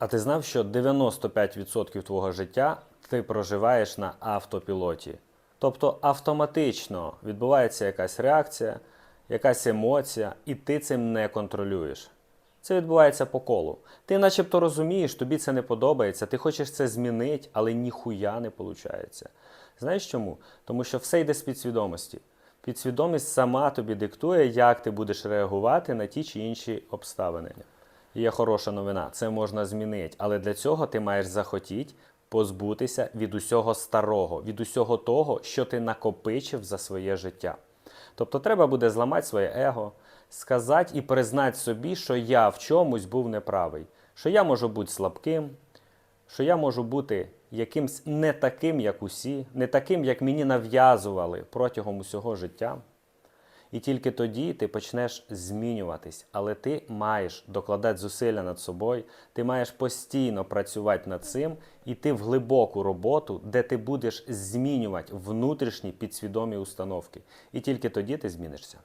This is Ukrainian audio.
А ти знав, що 95% твого життя ти проживаєш на автопілоті? Тобто автоматично відбувається якась реакція, якась емоція, і ти цим не контролюєш. Це відбувається по колу. Ти начебто розумієш, тобі це не подобається, ти хочеш це змінити, але ніхуя не виходить. Знаєш чому? Тому що все йде з підсвідомості. Підсвідомість сама тобі диктує, як ти будеш реагувати на ті чи інші обставини. Є хороша новина, це можна змінити, але для цього ти маєш захотіти позбутися від усього старого, від усього того, що ти накопичив за своє життя. Тобто треба буде зламати своє его, сказати і признати собі, що я в чомусь був неправий, що я можу бути слабким, що я можу бути якимсь не таким, як усі, не таким, як мені нав'язували протягом усього життя. І тільки тоді ти почнеш змінюватись, але ти маєш докладати зусилля над собою, ти маєш постійно працювати над цим, іти в глибоку роботу, де ти будеш змінювати внутрішні підсвідомі установки. І тільки тоді ти змінишся.